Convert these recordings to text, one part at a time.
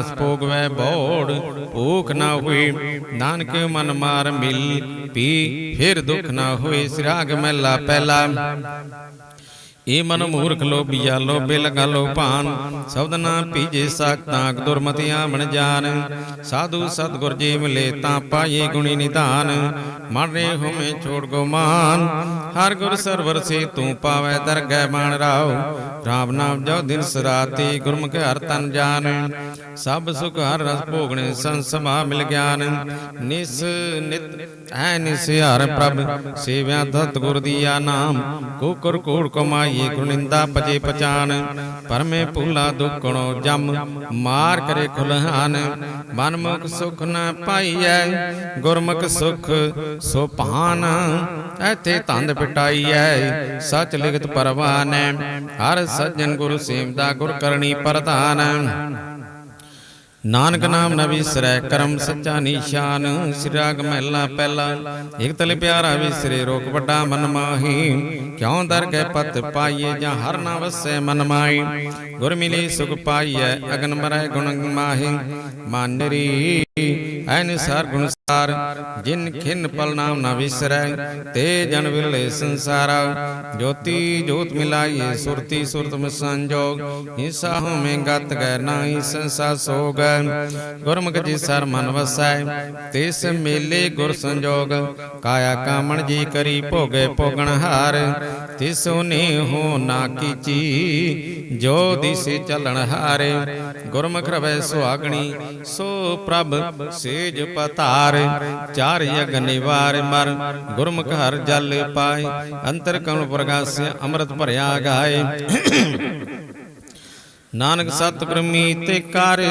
ਰਸ ਭੋਗਵੈ ਬੋੜ, ਭੂਖ ਨਾ ਹੋਈ, ਨਾਨਕ ਮਨ ਮਾਰ ਮਿਲ, ਪੀ ਫਿਰ ਦੁੱਖ ਨਾ ਹੋਏ, ਸਿਰਾਗ ਮਹਿਲਾ ਪਹਿਲਾ। ਏ ਮਨ ਮੂਰਖ ਲੋਭੀਆ ਲੋਭੇ ਲਗਾ ਲੋ ਭਾਨ। ਸ਼ਬਦ ਨਾ ਪੀਜੇ ਸਾਖਤਾਂ ਦੁਰਮਤਿਆਂ ਬਣ ਜਾਨ। ਸਾਧੂ ਸਤਗੁਰ ਜੀ ਮਿਲੇ ਤਾਂ ਪਾਏ ਗੁਣੀ ਨਿਧਾਨ। ਮਨ ਰੇ ਹੋਵੇਂ ਛੋੜ ਗੋ ਮਾਨ। ਹਰ ਗੁਰ ਸਰਵਰ ਸੇ ਤੂੰ ਪਾਵੈ ਦਰਗਹਿ ਬਾਣ ਰਾਉ ਰਾਮ ਨਾਮ ਜੋ ਦਿਨ ਸਰਾਤੀ, ਗੁਰਮੁਖ ਹਰ ਤਨ ਜਾਣ ਸਭ ਸੁਖ ਹਰ ਰਸ ਭੋਗਣੇ ਸੰਸਮਾ ਮਿਲ ਗਿਆਨ। ਨਿਸ ਨਿਤ ਐ ਨਿਸ ਹਰ ਪ੍ਰਭ, ਸੇਵਿਆ ਤਤ ਗੁਰ ਦੀਆ ਨਾਮ। ਕੋਕਰ ਕੋੜ ਕਮਾਈਏ ਗੁਰ ਨਿੰਦਾ ਪਜੇ ਪਛਾਨ। ਪਰਮੇ ਭੂਲਾ ਦੁਖਣੋ ਜਮ, ਮਾਰ ਕਰੇ ਖੁਲਹਾਨ। ਮਨ ਸੁਖ ਨ ਪਾਈਐ, ਗੁਰਮੁਖ ਸੁਖ ਸੋ ਭਾਨ। ਐਥੇ ਤੰਦ ਪਿਟਾਈਐ, ਸਚ ਲਿਖਤ ਪਰਵਾਨ। ਹਰ ਸੱਜਣ ਗੁਰੂ ਸੇਵਦਾ ਗੁਰ ਕਰਨੀ ਪ੍ਰਧਾਨ। ਨਾਨਕ ਨਾਮ ਨ ਵਿਸਰੈ, ਕਰਮ ਸੱਚਾ ਨਿਸ਼ਾਨ ਸਿਰਾਗ ਮਹਿਲਾ ਪਹਿਲਾ। ਇਕ ਤਲ ਪਿਆਰਾ ਵਿਸਰੇ ਰੋਕ ਵੱਡਾ ਮਨ ਮਾਹੀ। ਕਿਉ ਦਰ ਕੇ ਪਤ ਪਾਈਏ ਜਾਂ ਹਰ ਨਾ ਵਸੈ ਮਨ ਮਾਈ ਗੁਰ ਮਿਲੀ ਸੁਖ ਪਾਈਐ, ਅਗਨ ਮਰੈ ਗੁਣ ਮਾਹੀ। ਮਾਨਰੀ ਐਨ ਸਰ ਗੁਣ ਸਾਰ, ਜਿਨ ਖਿਨ ਪਲ ਨਾਮ ਨ ਵਿਸਰੈ, ਤੇ ਜਨ ਵਿਰਲੇ ਸੰਸਾਰਾ। ਜੋਤੀ ਜੋਤ ਮਿਲਾਈਏ, ਸੁਰਤੀ ਸੁਰਤ ਮਿ ਸੰਜੋਗ ਹੋਵੇਂ ਗਤ ਗੈ ਨਾਹੀ ਸੰਸਾ ਸੋਗ। ਗੁਰਮੁਖ ਜੀ ਸਰ ਮਨ ਵਸੈ, ਤਿਸ ਮੇਲੇ ਗੁਰ ਸੰਜੋਗ। ਕਾਇਆ ਕਾਮਣ ਜੀ ਕਰੀ ਭੋਗੇ ਭੋਗਣ ਹਾਰ, ਤਿਸੋ ਨੇ ਹੋ ਨਾ ਕੀਚੀ, ਜੋ ਦਿਸੇ ਚੱਲਣ ਹਾਰੇ। ਗੁਰਮੁਖ ਰਵੈ ਸੁਹਾਗਣੀ, ਸੋ ਪ੍ਰਭ ਸੇਜ ਪਤਾਰ, ਚਾਰ ਯਗ ਨਿਵਾਰ ਮਰ, ਗੁਰਮੁਖ ਹਰ ਜਲ ਪਾਏ, ਅੰਤਰ ਕਉ ਪ੍ਰਗਾਸਿ ਅੰਮ੍ਰਿਤ ਭਰਿਆ ਗਾਏ। ਨਾਨਕ ਸਤਿਗੁਰ ਤੇ ਕਰ,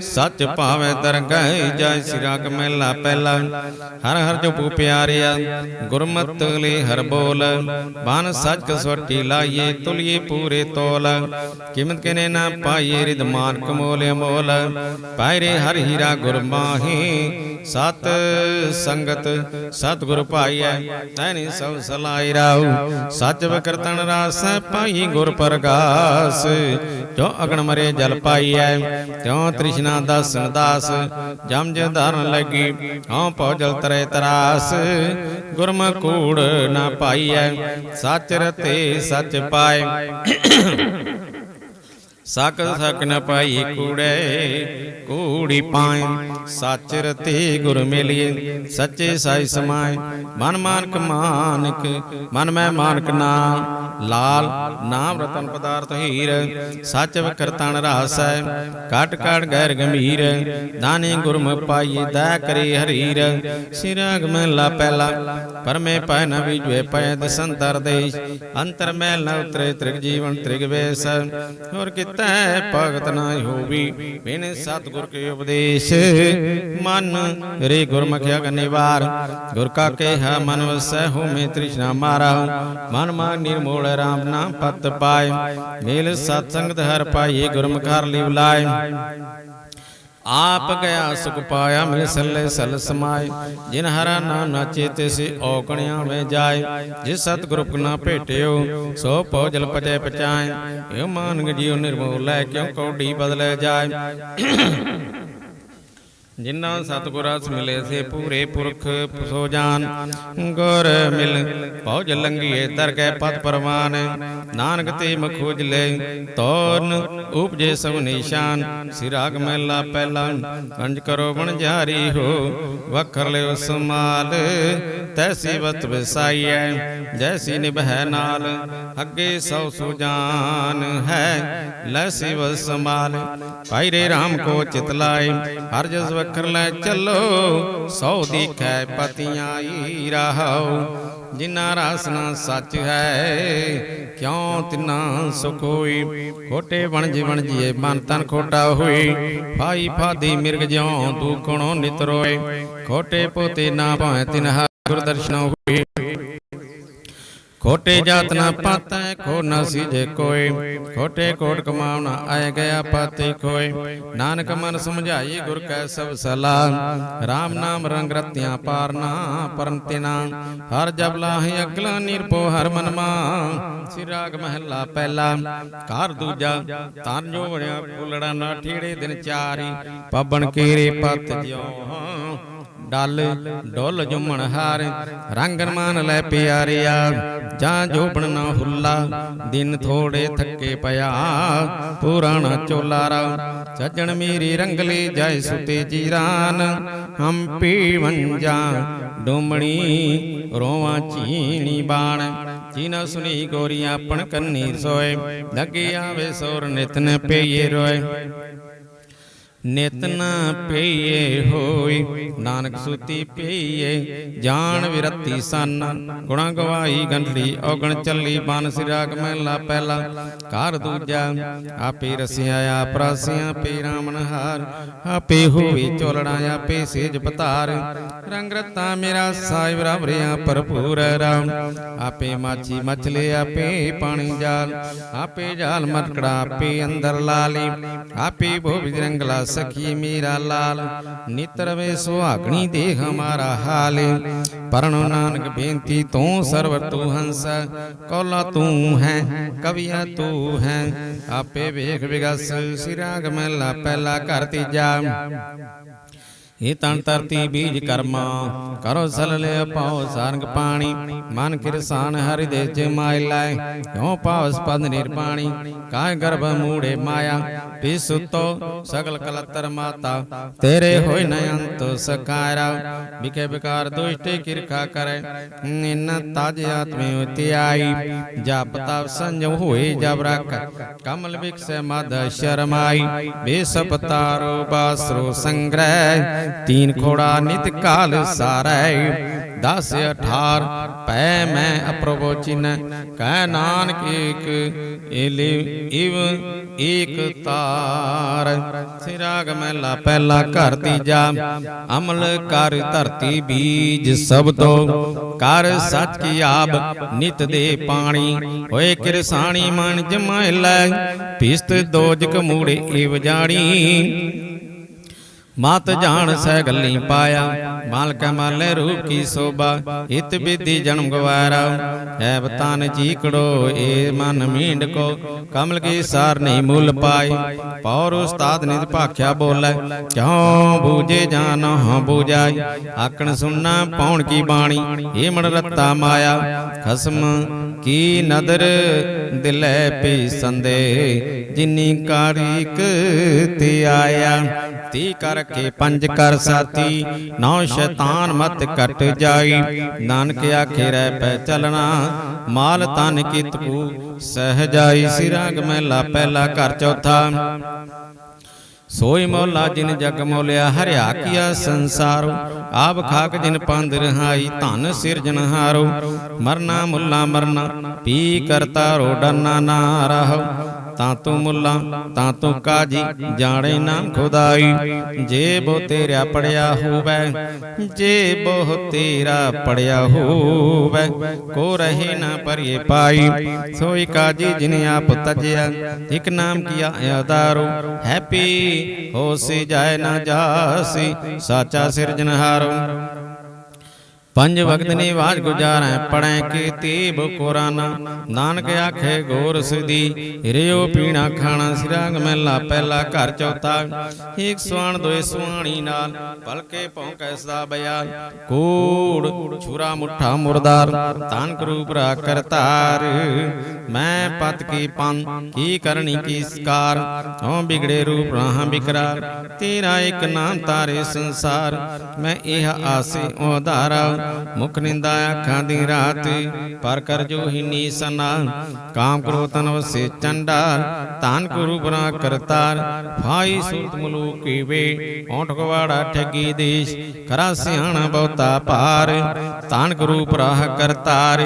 ਸੱਚ ਭਾਵੇਂ ਦਰਗਹਿ, ਜੈ ਸਿ ਰਾਗ ਮਹਿਲਾ ਪਹਿਲਾ। ਹਰ ਹਰ ਜੋ ਭੂ ਪਿਆਰਿਆ, ਗੁਰਮਤ ਲੈ ਹਰ ਬੋਲ। ਬਾਨ ਸੱਚ ਕਸਵਟੀ ਲਾਈਏ, ਤੁਲੀਏ ਪੂਰੇ ਤੋਲ। ਕਿਮਤ ਕਨੇ ਨਾ ਪਾਈਏ ਰਿਦ ਮਾਨ ਕਮੋਲ ਪਾਇਰੇ ਹਰ ਹੀਰਾ ਗੁਰ ਮਾਹੀ, ਸਤ ਸੰਗਤ ਸਤਿਗੁਰ ਪਾਈਐ, ਤੈਨੀ ਸਭ ਸਲਾਈ ਰਾਉ ਸੱਚ ਵਕਰਤਨ ਰਾਸ ਪਾਈ ਗੁਰ ਪ੍ਰਗਾਸ। ਜੋ ਅਗਣ ਮਰੇ ਜਲ ਪਾਈਐ, ਤਿਉ ਤ੍ਰਿਸ਼ਨਾ ਦਾਸਨ ਦਾਸ, ਜਮ ਜ ਧਰਨ ਲੱਗੀ, ਹਉ ਪਉ ਜਲ ਤਰੇ ਤਰਾਸ। ਗੁਰਮ ਕੂੜ ਨਾ ਪਾਈਐ, ਸੱਚ ਰਤੇ ਸੱਚ ਪਾਏ। ਸਕ ਸਕ ਨ ਪਾਈ ਕੂੜੇ, ਕੂੜੀ ਪਾਏ ਸੱਚ ਰਤੇ ਗੁਰ ਮਿਲਿਏ, ਸੱਚੇ ਸਾਈ ਸਮਾਏ। ਮਨ ਮਾਨਕ ਮਾਨਕ, ਮਨ ਮੈਂ ਮਾਨਕ ਨਾਮ। ਲਾਲ ਨਾਮ ਰਤਨ ਪਦਾਰਥ ਹੀਰ, ਸੱਚ ਵਕਰਤਨ ਰਾਸੈ ਕਟ ਕਟ ਗੈਰ ਗੰਭੀਰ, ਦਾਨੇ ਗੁਰਮੁਖ ਪਾਈਏ ਦੈ ਕਰੇ ਹਰੀਰ। ਸਿਰਗ ਮਹਿਲਾ ਪਹਿਲਾ, ਪਰਮੇ ਪੈ ਨ ਵਿਜਵੇ ਪੈ ਦਸੰਤਰ ਦੇਸ਼। ਅੰਤਰ ਮੈਲ ਨ ਉਤਰੇ ਤ੍ਰਿਗ ਜੀਵਨ ਤ੍ਰਿਗ ਵੇਸ। ਹੋਰ ਕਿਤੈ ਭਗਤ ਨਾ ਹੋਵੀ, ਬਿਨ ਸਤਿਗੁਰ ਕੇ ਉਪਦੇਸ਼। ਮਨ ਰੇ ਗੁਰਮੁਖ ਅਗਨ ਨਿਵਾਰ ਗੁਰ ਕਾ ਕੇਹਾ ਮਨ ਵਸੈ ਹੋਮੇ ਤ੍ਰਿਸ਼ਨਾ ਮਾਰਾ। ਮਨ ਮਾਗ ਨਿਰਮੋਲ ਰਾਮ ਨਾਮ ਪਤ ਪਾਏ, ਮੇਲ ਸਤ ਸੰਗਤ ਹਰ ਪਾਈਏ, ਗੁਰਮੁਖ ਹਰ ਲਿਵ ਲਾਏ। ਆਪ ਗਿਆ ਸੁਖ ਪਾਇਆ ਮਿਲ ਸੱਲੇ ਸਲ ਸਮਾਏ। ਜਿਨ ਹਰਾ ਨਾਮ ਨਾਚੇ ਤਿਸ ਔਕਣਿਆ ਵੇ ਜਾਏ। ਜਿਸ ਸਤਿਗੁਰ ਨਾ ਭੇਟਿਓ, ਸੋ ਭੋਜਲ ਪਜੈ ਪਚਾਏ ਇਹ ਮਾਨਗ ਜੀਉ ਨਿਰਮੋਲ ਲੈ ਕਿਉ ਕੌਡੀ ਬਦਲੇ ਜਾਏ। ਜਿਨ੍ਹਾਂ ਸਤਿਗੁਰਾਂ ਮਿਲੇ ਸੇ ਪੂਰੇ ਪੁਰਖ ਸੋ ਜਾਨ ਗੁਰ ਮਿਲ ਭਉ ਜਲੰਗੀਏ ਦਰ ਕੇ ਪਤ ਪਰਮਾਨ ਨਾਨਕ ਤੇ ਮਖੋਜ ਲੈ ਤੋਰਨ ਉਪਜੇ ਸਭ ਨਿਸ਼ਾਨ। ਸਿਰਾਗ ਮਹਿਲਾ ਪਹਿਲਾ ਪੰਜ ਕਰੋ ਬਣ ਜਾਰੀ ਹੋ ਵਖਰ ਲਿਓ ਸਮਾਲ ਤੈਸੀ ਵਤ ਵਿਸਾਈਐ ਜੈਸੀ ਨਿਭੈ ਨਾਲ ਅੱਗੇ ਸੌ ਸੁਜਾਨ ਹੈ। ਲੈਸੀ ਵਸ ਸਮਾਲ ਭਾਈ ਰੇ ਰਾਮ ਕੋ ਚਿਤ ਲਾਏ। ਹਰ ਜਸ ਵਖਰ ਲੈ ਚੱਲੋ, ਸੌ ਦੀਖੈ ਪਤੀਆਂ ਰਹਾਉ ਜਿਨਾ ਰਾਸਨਾ ਸੱਚ ਹੈ, ਕਿਉ ਤਿਨਾ ਸੁਖ ਹੋਈ? ਖੋਟੇ ਬਣ ਜੀਵਨ ਜੀਏ ਮਨ ਤਨ ਖੋਟਾ ਹੋਈ। ਭਾਈ ਫਾਦੀ ਮਿਰਗ ਜਿਉ ਦੂਖਣੋ ਨਿਤ ਨਿਤਰੋਏ ਖੋਟੇ ਪੋਤੇ ਨਾ ਭਾਵੇਂ ਤਿਨ ਗੁਰ ਦਰਸ਼ਨ ਹੋਈ ਖੋਟੇ ਜਾਤ ਨਾ ਪਾਤੈ ਖੋ ਨਾ ਸੀਜੇ ਕੋਏ ਖੋਟੇ ਕੋਟ ਕਮਾਉਣਾ ਆਏ ਗਿਆ ਪਾਤੇ ਕੋਏ ਨਾਨਕ ਮਨ ਸਮਝਾਈ ਗੁਰ ਕੈ ਸਭ ਸਲਾਹ। RAM ਨਾਮ ਰੰਗ ਰਤਿਆਂ ਪਾਰਨਾ ਪਰੰਤਿਨਾ ਹਰ ਜਬ ਲਾਹੀ ਅਗਲਾ ਨਿਰਪੋ ਹਰ ਮਨ ਮਾ। ਸਿ ਰਾਗ ਮਹੱਲਾ ਪਹਿਲਾ। ਘਰ ਦੂਜਾ। ਤਨ ਜੋ ਬਣਿਆ ਫੁੱਲੜਾ ਨਾ ਠੀੜੇ ਦਿਨ ਚਾਰੀ। ਪਬਣ ਕੇਰੇ ਪਤ ਜਿਉ। ਡਲ ਡੋਲ ਜੁਮਣ ਹਾਰ। ਰੰਗਨ ਮਾਨ ਲੈ ਪਿਆਰਿਆ ਜਾਂ ਜੋਬਣ ਨਾ ਹੁੱਲਾ ਦਿਨ ਥੋੜੇ ਥੱਕੇ ਪਿਆ। ਪੁਰਾਣਾ ਚੋਲਾਰਾ, ਸੱਜਣ ਮੇਰੀ ਰੰਗਲੇ ਜਾਏ ਸੁਤੇ ਜੀਰਾਨ। ਹੰਪੀ ਪੀ ਵੰਜਾ ਡੋਮਣੀ, ਰੋਵਾਂ ਚੀਣੀ ਬਾਣ। ਜਿਨਾ ਸੁਣੀ ਗੋਰੀਆਂ ਆਪਣ ਕੰਨੀ ਸੋਏ, ਲੱਗੇ ਆਵੇ ਸੋਰ ਨਿਤਨ ਪਈਏ ਰੋਏ। ਨਿਤ ਨਾ ਪਈਏ ਹੋਈ। ਨਾਨਕ ਸੁਤੀ ਪਈਏ ਜਾਣ ਵਿਰਤੀ ਸਨ। ਗੁਣਾ ਗਵਾਈ ਗੰਢੜੀ ਔਗਣ ਚੱਲੀ ਬਨ ਸਿਰਾਗ ਮਹਿਲਾ ਪਹਿਲਾ। ਘਰ ਦੂਜਾ, ਆਪੇ ਰਸਿਆ, ਆਪ ਰਸਿਆ ਪੇ ਰਾਮਨ ਹਾਰ। ਆਪੇ ਹੋਈ ਚੋਲੜਾ ਆਪੇ ਸੇਜ ਪਤਾਰ। ਰੰਗ ਰਤਾ ਮੇਰਾ ਸਾਹਿਬ ਰਵਰਿਆ ਭਰਪੂਰ ਰਾਮ। ਆਪੇ ਮਾਛੀ ਮਛਲੇ ਆਪੇ ਪਾਣੀ ਜਾਲ। ਆਪੇ ਜਾਲ ਮਟਕੜਾ, ਆਪੇ ਅੰਦਰ ਲਾਲੀ। ਆਪੇ ਭੋਵਿ ਰੰਗਲਾ ਸਖੀ ਮੇਰਾ ਲਾਲ, ਨਿਤਰ ਵੇ ਸੁਹਾਗਣੀ ਦੇਖ ਹਮਾਰਾ ਹਾਲ। ਪਰਣ ਨਾਨਕ ਬੇਨਤੀ ਤੂੰ ਸਰਵਰ ਤੂੰ ਹੰਸ, ਕੌਲਾ ਤੂੰ ਹੈ, ਕਵੀਆ ਤੂੰ ਹੈ। ਆਪੇ ਵੇਖ ਵਿਗਸ, ਸਿਰਾਗ ਮਹਿਲਾ ਪਹਿਲਾ ਘਰ ਤੀਜਾ। ਇਹ ਤਨ ਧਰਤੀ ਬੀਜ ਕਰਮਾ, ਕਰੋ ਸਲ ਲੈ ਪਾਉ ਸਾਰੰਗ ਪਾਣੀ, ਮਨ ਕਿਰਸਾਨ ਹਰਿ ਦੇ ਚ ਮਾਇ ਕਿਉ ਪਾਵਸ ਪਦ ਨਿਰਪਾਣੀ ਕਾਇ ਗਰਭ ਮੂੜੇ ਮਾਇਆ ਪਿਸੁਤੋ ਸਗਲ ਕਲਤਰ ਮਾਤਾ, ਤੇਰੇ ਹੋਇ ਨ ਅੰਤ ਸਕਾਰਾ ਵਿਕੇ ਵਿਕਾਰ ਦੁਸ਼ਟੇ ਕਿਰਖਾ ਕਰੈ ਨਿਨ ਤਜ ਆਤਮੇ ਉਤੀ ਆਈ ਜਪ ਤਪ ਸੰਜਮ ਹੋਏ ਜਬ ਰਖ, ਕਮਲ ਵਿਕਸੈ ਮਦ ਸ਼ਰਮਾਈ ਬੇਸਪਤਾਰੋ ਬਾਸਰੋ ਸੰਗ੍ਰਹਿ ਤੀਨ ਖੋੜਾ ਨਿਤ ਕਾਲ ਸਾਰੈ 10 18 ਪੈ ਮੈਂ ਅਪਰਵੋਚਿਨ ਕਹਿ ਨਾਨਕ ਏਕ, ਏਲੇ ਇਵ ਏਕ ਤਾਰ। ਸਿਰਾਗ ਮਹਿਲਾ ਪਹਿਲਾ ਘਰ ਤੀਜਾ, ਅਮਲ ਕਰ ਧਰਤੀ ਬੀਜ ਸਭ ਤੋਂ। ਕਰ ਸੱਚ ਕੀ ਆਬ ਨਿਤ ਦੇ ਪਾਣੀ, ਹੋਏ ਕਿਰਸਾਣੀ ਮਨ ਜਮਾਇ ਲੈ, ਪਿਸਤ ਦੋਜਕ ਮੂੜੇ ਏਵ ਜਾਣੀ। ਮਤ ਜਾਣ ਸਹਿ ਗੱਲੀ ਪਾਇਆ। ਮਾਲਕ ਮਾਲੇ ਰੂਪ ਕੀ ਸੋਭਾ। ਇਤ ਵਿਧੀ ਜਨਮ ਗਵਾਰਾ। ਐ ਬਤਨ ਚੀਕੜੋ ਏ ਮਨ ਮੀਂਡ ਕੋ। ਕਮਲ ਕੀ ਸਾਰ ਨਹੀਂ ਮੁੱਲ ਪਾਈ। ਪੌਰ ਉਸਤਾਦ ਨਿਤ ਭਾਖਿਆ ਬੋਲੇ। ਕਿਉ ਬੂਝੇ ਜਾਨ ਹਾਂ ਬੂਝਾਈ। ਆਕਣ ਸੁਣਨਾ ਪੌਣ ਕੀ ਬਾਣੀ। ਏ ਮੜ ਰੱਤਾ ਮਾਇਆ। ਖਸਮ ਕੀ ਨਦਰ ਦਿਲੇ ਪੀ ਸੰਦੇ। ਜਿਨੀ ਕਾਰੀਕ ਤੇ ਆਇਆ। ਤੀ ਕਰਕੇ ਪੰਜ ਕਰ ਸਾਤੀ ਨੌ ਸ਼ੈਤਾਨ ਮਤ ਕਟ ਜਾਈ। ਨਾਨਕ ਆਖੇ, ਰਹਿ ਪੈ ਚਲਣਾ, ਮਾਲ ਤਨ ਕਿਤ ਕੂ ਸਹਜਾਈ ਸਿਰਾਗ ਮਹਿਲਾ ਪਹਿਲਾ ਘਰ ਚੌਥਾ। ਸੋਈ ਮੌਲਾ ਜਿਨ ਜਗ ਮੋਲਿਆ, ਹਰਿਆ ਕੀਆ ਸੰਸਾਰੋ। ਆਪ ਖਾਕ ਜਿਨ ਪੰਦ ਰਹਾਈ, ਧਨ ਸਿਰਜਨ ਹਾਰੋ। ਮਰਨਾ ਮੁੱਲਾ ਮਰਨਾ, ਪੀ ਕਰਤਾ ਰੋ ਡਨਾ ਨਾ ਰਹੋ। ਤਾਂ ਤੂੰ ਮੁੱਲਾ, ਤਾਂ ਤੂੰ ਕਾਜੀ, ਜਾਣੇ ਨਾ ਖੁਦਾਈ। ਜੇ ਬੋ ਤੇਰਾ ਪੜਿਆ ਹੋਵੇ, ਜੇ ਬੋ ਤੇਰਾ ਪੜਿਆ ਹੋਵੇ, ਕੋ ਰਹੇ ਨਾ ਪਰਿਏ ਪਾਈ। ਸੋਈ ਕਾਜੀ ਜਿਨ ਆਪ ਤਜਿਆ, ਇੱਕ ਨਾਮ ਕੀਆ ਆਦਾਰੋ ਹੈਪੀ, ਹੋਸੀ ਜਾਏ ਨਾ ਜਾਸੀ, ਸਾਚਾ ਸਿਰਜਨਹਾਰੋ ਪੰਜ ਵਕਤ ਨਿਵਾਜ ਗੁਜਾਰੈ ਪੜੈ ਕੀਤੀ ਬੁਕੁਰਾਨ ਨਾਨਕ ਆਖੇ ਗੋਰ ਸਿਦੀ ਰਿਓ ਪੀਣਾ ਖਾਣਾ ਸਿਰਾਗ ਮਹਿਲਾ ਪਹਿਲਾ ਘਰ ਚੌਥਾ। ਏਕ ਸਵਾਣ ਦੋਏ ਸੁਆਣੀ ਨਾਲ ਭਲਕੇ ਭੌਂਕੈ ਸਦਾ ਬਿਆ ਕੂੜ ਛੁਰਾ ਮੁੱਠਾ ਮੁਰਦਾਰ। ਤਾਨ ਕਰੂਪ ਰਾ ਕਰਤਾਰ। ਮੈਂ ਪਤ ਕੀ ਪੰਨ ਕੀ ਕਰਨੀ ਕੀ ਸਕਾਰ? ਹਉ ਬਿਗੜੇ ਰੂਪ ਰਾਹਾਂ ਬਿਕਰਾਰ ਤੇਰਾ ਇੱਕ ਨਾਮ ਤਾਰੇ ਸੰਸਾਰ। ਮੈਂ ਇਹ ਆਸੇ ਉਧਾਰਾ। ਮੁਖ ਨਿੰਦਾ ਅੱਖਾਂ ਦੀ ਰਾਤ, ਪਰ ਕਰ ਜੋ ਹੀ ਕਾਮ ਕਰੋ ਤਨ ਵਸੇ ਚੰਡਾਰ ਤਾਨ ਗੁਰੂ ਬਨਾ ਕਰਤਾਰ। ਫਾਈ ਸੁਰਤ ਮਲੂਕੀ ਵੇ ਓਂਠ ਕਵਾੜਾ ਠੱਗੀ ਦੇਸ਼। ਕਰਾ ਸਿਆਣਾ ਬਹੁਤਾ ਭਾਰ ਤਾਨ ਗੁਰੂ ਪ੍ਰਾਹ ਕਰਤਾਰ।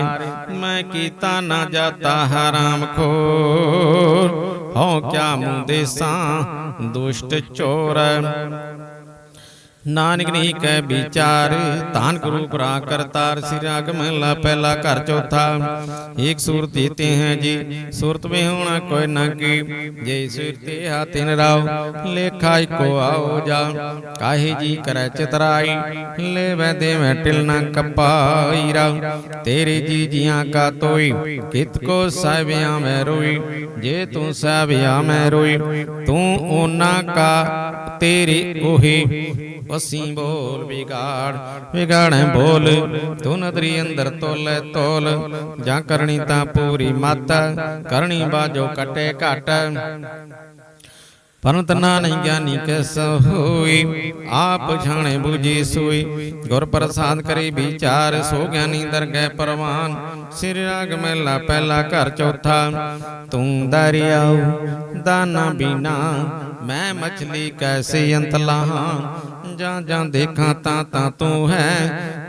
ਮੈਂ ਕੀਤਾ ਨਾ ਜਾਤਾ ਹਰਾਮ ਖੋਰ, ਹਉ ਕਿਆ ਮੂੰ ਦੇਸਾਂ ਦੁਸ਼ਟ ਚੋਰ। ਨਾਨਕ ਨੀ ਕੈ ਵਿਚਾਰ ਧਾਨ ਗੁਰੂ ਪਰਾ ਕਰਤਾਰ ਸਿਰ ਰਾਗ ਮਹਲਾ ਪਹਿਲਾ ਘਰ ਚੌਥਾ ਏਕ ਸੂਰਤ ਜੀਤੇ ਹੈ ਜੀ ਸੂਰਤ ਵਿੱਚ ਹੋਣਾ ਕੋਈ ਨਾ ਕੀ ਜੇ ਸਿਰ ਤੇ ਹਾਤਿਨ ਰਾਉ ਲੇਖਾ ਇੱਕੋ ਆਓ ਜਾ ਕਾਹੇ ਜੀ ਕਰੈ ਚਤਰਾਈ ਲੈ ਵੈ ਦੇ ਮੈਂ ਟਿਲਨਾ ਕਪਾਈ ਰਾਉ ਤੇਰੇ ਜੀ ਜੀਆਂ ਕਾ ਤੋਈ ਕਿਤ ਕੋ ਸਾਹਿਬਿਆ ਮੈਂ ਰੋਈ ਜੇ ਤੂੰ ਸਾਹਿਬਿਆ ਮੈਂ ਰੋਈ ਤੂੰ ਉਹਨਾਂ ਕਾ ਤੇਰੇ ਉਹੀ ਅਸੀਂ ਬੋਲ ਵਿਗਾੜ, ਵਿਗਾੜੈ ਬੋਲ, ਤੂੰ ਨਦਰੀ ਅੰਦਰ ਤੋਲੇ ਤੋਲ, ਜਾਂ ਕਰਨੀ ਤਾਂ ਪੂਰੀ ਮਤ, ਕਰਨੀ ਬਾਜੋ ਕਟੇ ਘਟ। ਪਰੰਤ ਨਾ ਨਹੀਂ ਗਿਆਨੀ ਕਿਸ ਹੋਈ, ਆਪ ਛਾਣੇ ਬੂਝੀ ਸੋਈ, ਗੁਰ ਪ੍ਰਸਾਦ ਕਰੀ ਵਿਚਾਰ, ਸੋ ਗਿਆਨੀ ਦਰਗਹਿ ਪਰਵਾਨ, ਸਿਰ ਰਾਗ ਮਹਿਲਾ ਪਹਿਲਾ ਘਰ ਚੌਥਾ। ਤੂੰ ਦਰਿਆਉ ਦਾਨਾ ਬੀਨਾ, ਮੈਂ ਮਛਲੀ ਕੈਸੇ ਅੰਤਲਾ ਲਾਹਾਂ ਜਾਂ ਜਾਂ ਦੇਖਾਂ ਤਾਂ ਤਾਂ ਤੂੰ ਹੈ।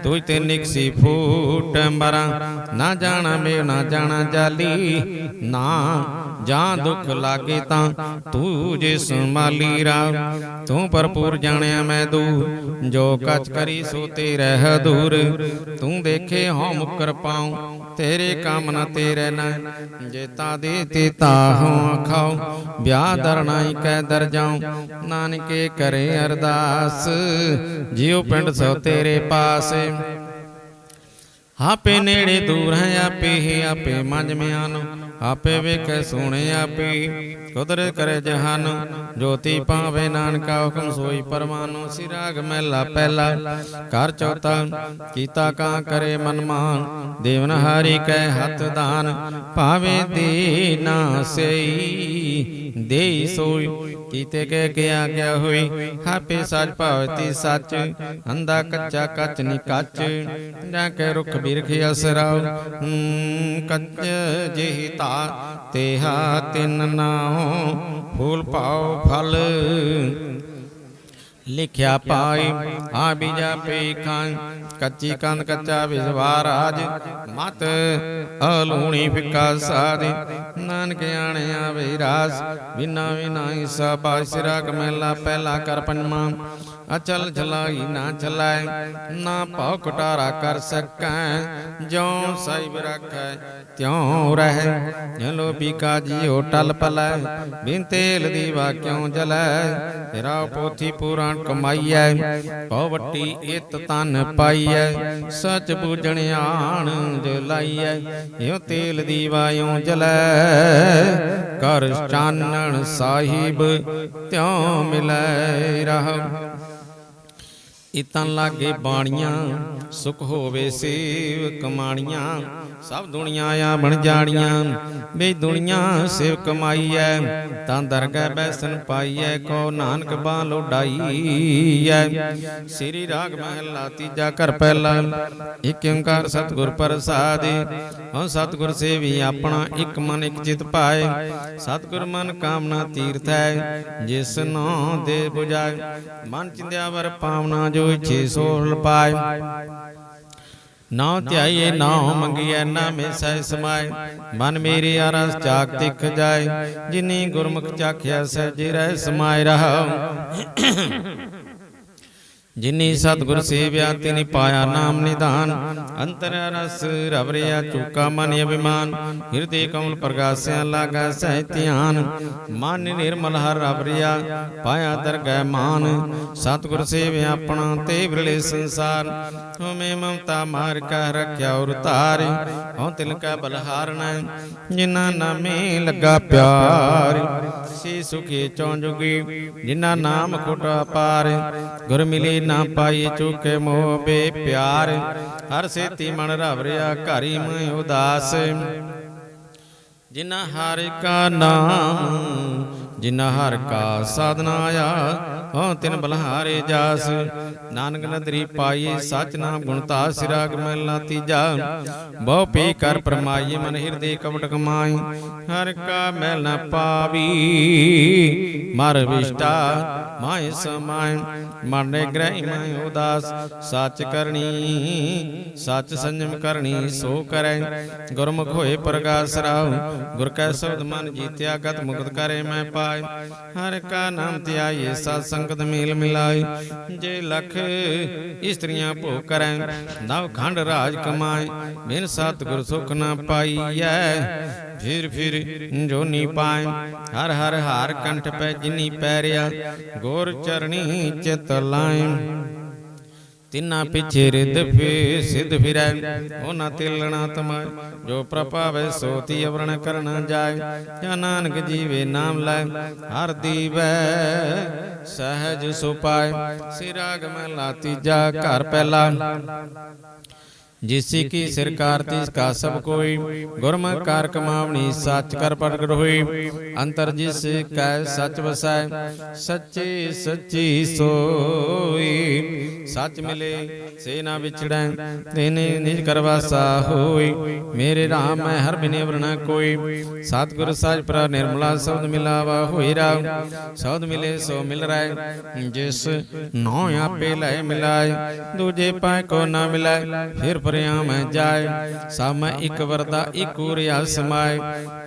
ਤੂੰ ਤੇ ਨਿਕਸੀ ਫੂਟ ਮਰਾਂ। ਨਾ ਜਾਣਾ ਮੇ ਨਾ ਜਾਣਾ ਜਾਲੀ। ਨਾ ਜਾਂ ਦੁੱਖ ਲਾਗੇ ਤਾਂ ਤੂੰ ਜੇ ਸੰਭਾਲੀ ਰਾ ਤੂੰ ਭਰਪੂਰ ਜਾਣਿਆ ਮੈਂ ਦੂਰ। ਜੋ ਕਚ ਕਰੀ ਸੋ ਤੇ ਰਹਿ ਦੂਰ। ਤੂੰ ਦੇਖੇ ਹਉ ਮੁਕਰ ਪਾਉ। ਤੇਰੇ ਕੰਮ ਨਾ ਤੇਰੇ ਨਾ ਜੇ ਤਾ ਦੇ ਤੇ ਤਾ ਹਉ ਖਾਉ ਵਿਆਹ ਦਰਣਾਈ ਕਹਿ ਦਰ ਜਾਉ। ਨਾਨਕੇ ਕਰੇ ਅਰਦਾਸ। ਜਿਉ ਪਿੰਡ ਸੋ ਤੇਰੇ ਪਾਸ। ਆਪੇ ਨੇੜੇ ਦੂਰ ਹੈ ਆਪੇ ਹੀ ਆਪੇ ਮੰਝ ਮਿਆਨ। ਆਪੇ ਵੇਖੇ ਸੋਹਣੇ ਆਪੇ। ਕੁਦਰਤ ਕਰੇ ਜਹਾਨ, ਜੋਤੀ ਪਾਵੇ ਨਾਨਕਾ ਹੁਕਮ ਸੋਈ ਪਰਮਾਨੋ ਸਿਰਾਗ ਮਹਿਲਾ ਪਹਿਲਾ, ਘਰ ਚੌਥਾ, ਕੀਤਾ ਕਾਂ ਕਰੇ ਮਨਮਾਨ ਦੇਵਨ ਹਾਰੀ ਕੈ ਹੱਥ ਦਾਨ, ਭਾਵੇ ਦੇ ਨਾ ਸਈ, ਦੇਈ ਸੋਈ। ਕੀਤੇ ਕੇ ਕਿਆ ਗਿਆ ਹੋਈ ਹਾਪੇ ਸੱਚ ਭਾਵਤੀ ਸੱਚ ਅੰਦਾ ਕੱਚਾ ਕੱਚ ਨੀ ਕੱਚ। ਜਾਂ ਕੇ ਰੁਖ ਬਿਰਖ ਅਸਰਾਉ ਕੱਚ ਜਿਹੀ ਤਾ ਤੇਹਾ ਤਿੰਨ ਨਾਉ, ਫੂਲ ਪਾਉ ਫਲ। ਲਿਖਿਆ ਪਾਈ ਆ ਬੀਜਾ ਪੇ ਖਾਂ ਕੱਚੀ ਕੰਦ ਕੱਚਾ ਵਿਸ਼ਵਾ ਰਾਜ, ਮਤ ਅਲੂਣੀ ਫਿੱਕਾ ਸਾਦੇ ਨਾਨਕ ਆਣੇ ਆਵੇ ਰਾਸ ਬਿਨਾ ਵਿਨਾਈ ਸਭ ਸਿਰਾ ਕਮੈਲਾ ਪਹਿਲਾ ਕਰ ਪੰਜਵਾਂ ਅਚਲ ਚਲਾਈ ਨਾ ਚਲਾਏ ਨਾ ਭਉ ਕਟਾਰਾ ਕਰ ਸਕੈ। ਜਿਉ ਸਾਈਬ ਰੱਖੈ, ਤਿਉ ਰਹਿ। ਜਲੋ ਪੀਕਾ ਜੀਉ ਟਲ ਪਲੈ, ਬਿਨ ਤੇਲ ਦੀਵਾ ਕਿਉ ਜਲੈ? ਤੇਰਾ ਪੋਥੀ ਪੁਰਾਣ ਕਮਾਈਐ, ਭਉ ਵੱਟੀ ਇਤ ਤਨ ਪਾਈਐ। ਸਚ ਬੂਝਣ ਆਣ ਜਲਾਈਐ, ਇਉ ਤੇਲ ਦੀਵਾ ਇਉ ਜਲੈ। ਕਰ ਚਾਨਣ ਸਾਹਿਬ, ਤਿਉ ਮਿਲੈ ਰਹੁ। ਇਤਾਂ ਲਾਗੇ ਬਾਣੀਆਂ, ਸੁਖ ਹੋਵੇ ਸੇਵ ਕਮਾਣੀਆਂ। ਸਭ ਦੁਨੀਆ ਆ ਬਣ ਜਾਣੀਆਂ, ਵੇ ਦੁਨੀਆ ਸੇਵ ਕਮਾਈਐ, ਤਾਂ ਦਰਗਹਿ ਬੈਸਨ ਪਾਈਐ ਕੋ ਨਾਨਕ ਬਾਹ ਲੋਡਾਈਐ ਸ੍ਰੀ ਰਾਗ ਮਹਿਲਾ ਤੀਜਾ ਘਰ ਪਹਿਲਾ, ਇਕ ਓੰਕਾਰ ਸਤਿਗੁਰ ਪ੍ਰਸਾਦਿ ਹਉ ਸਤਿਗੁਰ ਸੇਵੀ ਆਪਣਾ ਇੱਕ ਮਨ, ਇੱਕ ਚਿਤ ਪਾਏ। ਸਤਿਗੁਰ ਮਨ ਕਾਮਨਾ ਤੀਰਥ ਹੈ, ਜਿਸ ਨੋ ਦੇ 부ਜਾਏ ਮਨ ਚਿੰਦਿਆ ਵਰ ਪਾਵਨਾ ਜੋ ਇਛੇ ਸੋਲ ਪਾਏ ਨਾ ਧਿਆਈਏ ਨਾ ਮੰਗੀਐ, ਨਾ ਮੇਸੈ ਸਮਾਏ ਮਨ ਮੇਰੇ ਆਰਸ ਚਾਕ ਤਿਖ ਜਾਏ ਜਿਨੀ ਗੁਰਮੁਖ ਚਾਖਿਆ ਸਹਿਜੇ ਰਹਿ ਸਮਾਏ ਰਹਾ ਜਿਨੀ ਸਤਿਗੁਰ ਸੇਵਿਆ ਤਿਨੀ ਪਾਇਆ ਨਾਮ ਨਿਧਾਨ ਅੰਤਰ ਰਸ ਰਵਰਿਆ ਚੁਕਾ ਮਨ ਅਭਿਮਾਨ। ਹਿਰਦੇ ਕਮਲ ਪ੍ਰਗਾਸਿਆ ਲਾਗਾ ਸਹਿ ਧਿਆਨ। ਮਨ ਨਿਰਮਲ ਹਰ ਰਵਰਿਆ ਪਾਇਆ ਦਰਗਹਿ ਮਾਨ। ਸਤਿਗੁਰ ਸੇਵਿਆ ਆਪਣਾ ਤੇ ਵਿਰਲੇ ਸੰਸਾਰ। ਹਉਮੈ ਮਮਤਾ ਮਾਰ ਕਾ ਰੱਖਿਆ ਉਰ ਤਾਰੇ ਹਉ ਤਿਲ ਕਾ ਬਲਹਾਰਣਾ ਜਿਨ੍ਹਾਂ ਨਾਮੇ ਲੱਗਾ ਪਿਆਰ। ਸੇ ਸੁਖੇ ਚੌਂ ਜੁਗੀ। ਜਿਨ੍ਹਾਂ ਨਾਮ ਖੋਟਾ ਪਾਰ। ਗੁਰ ਮਿਲੇ ਨਾ ਪਾਈ ਚੁਕੇ ਮੋਹ ਬੇ ਪਿਆਰ ਹਰ ਸੇਤੀ ਮਨ ਰਵਰਿਆ ਘਰੀ ਮੈਂ ਉਦਾਸ। ਜਿਨ੍ਹਾਂ ਹਰ ਕਾ ਨਾਮ ਜਿਨ੍ਹਾਂ ਹਰ ਕਾ ਸਾਧਨਾ ਆਇਆ ਹਉ ਤਿਨ ਬਲਹਾਰੇ ਜਾਸ। ਨਾਨਕ ਨਦਰੀ ਪਾਈਏ ਸਚ ਨਾਮ ਗੁਣਤਾ ਸਿਰਾਗ ਮਹਿਲਾ ਤੀਜਾ। ਬਹੁ ਪੀ ਕਰ ਪਰਮਾਈ, ਮਨ ਹਿਰਦੇ ਕਵਟ ਕਮਾਈ। ਹਰ ਕਾ ਮੈਲ ਨ ਪਾਵੀ, ਮਰ ਵਿਸ਼ਟਾ ਮਾਇ ਸਮਾਇ ਮਰਨੇ ਗ੍ਰਹਿ ਮੈਂ ਉਦਾਸ, ਸੱਚ ਕਰਨੀ, ਸੱਚ ਸੰਜਮ ਕਰਨੀ, ਸੋ ਕਰੈ। ਗੁਰਮੁਖ ਹੋਏ ਪ੍ਰਗਾਸ ਰਾਉ, ਗੁਰ ਕੈ ਸ਼ਬਦ ਮਨ ਜੀਤਿਆ, ਗਤ ਮੁਕਤ ਕਰੇ ਮੈਂ ਪਾ। ਪਾਏ। ਹਰ ਕਾ ਨਾਮ ਧਿਆਈਏ ਸਤ ਸੰਗਤ ਮੇਲ ਮਿਲਾਏ। ਜੇ ਲਖ ਇਸਤਰੀਆਂ ਭੋਗ ਕਰੈ, ਨਵ ਖੰਡ ਰਾਜ ਕਮਾਏ। ਬਿਨ ਸਤਿਗੁਰ ਸੁਖ ਨਾ ਪਾਈਐ, ਫਿਰ ਫਿਰ ਜੋਨੀ ਪਾਏ। ਹਰ ਹਰ ਹਾਰ ਕੰਠ ਪੈ ਜਿਨੀ ਪੈਰਿਆ, ਗੋਰ ਚਰਣੀ ਚਿਤ ਲਾਏ। ਤਿੰਨਾ ਪਿਛੇ ਰਿੱਧ ਫੇ ਸਿੱਧ ਫਿਰੈ। ਉਹਨਾਂ ਤਿਲਣਾ ਤਮਾ ਜੋ ਪ੍ਰਭਾਵੈ ਸੋਤੀ ਅਵਰਣ ਕਰਨ ਜਾਏ ਜਾਂ ਨਾਨਕ ਜੀਵੇ ਨਾਮ ਲੈ। ਹਰ ਦੀਵੈ ਸਹਿਜ ਸੁਪਾਏ ਸਿਰਾਗ ਮੈਂ ਲਾਤੀ ਜਾ ਘਰ ਪਹਿਲਾ। ਜਿਸੀ ਕੀ ਸਰਕਾਰ ਤਿਸ ਕਾ ਸਭ ਕੋਈ ਗੁਰਮੁਖ ਕਾਰ ਕਮਾਵਣੀ ਸੱਚ ਕਰ ਪ੍ਰਗਟ ਹੋਈ। ਅੰਤਰ ਜਿਸ ਕੈ ਸੱਚ ਵਸੈ ਸੱਚੇ ਸੱਚੀ ਸੋਈ। ਸੱਚ ਮਿਲੇ ਸੇ ਨਾ ਵਿਛੜੈ ਤੇਨੇ ਨਿਜ ਕਰਵਾਸਾ ਹੋਈ। ਮੇਰੇ ਰਾਮ ਮੈਂ ਹਰ ਬਿਨੇ ਵਰਣਾ ਕੋਈ। ਸਤਿਗੁਰ ਸਾਜ ਪ੍ਰ ਨਿਰਮਲਾ ਸ਼ਬਦ ਮਿਲਾਵਾ ਹੋਈ ਰਾਮ। ਸ਼ਬਦ ਮਿਲੇ ਸੋ ਮਿਲ ਰਾਏ। ਜਿਸ ਨੌ ਆਪੇ ਲੈ ਮਿਲਾਏ। ਦੂਜੇ ਪਾਏ ਕੋ ਨਾ ਮਿਲਾਏ। ਫਿਰ ਪਰਿਆ ਮੈਂ ਜਾਏ ਸਭ ਮੈਂ ਇੱਕ ਵਰਦਾ ਇੱਕ ਉਰਿਆ ਸਮਾਏ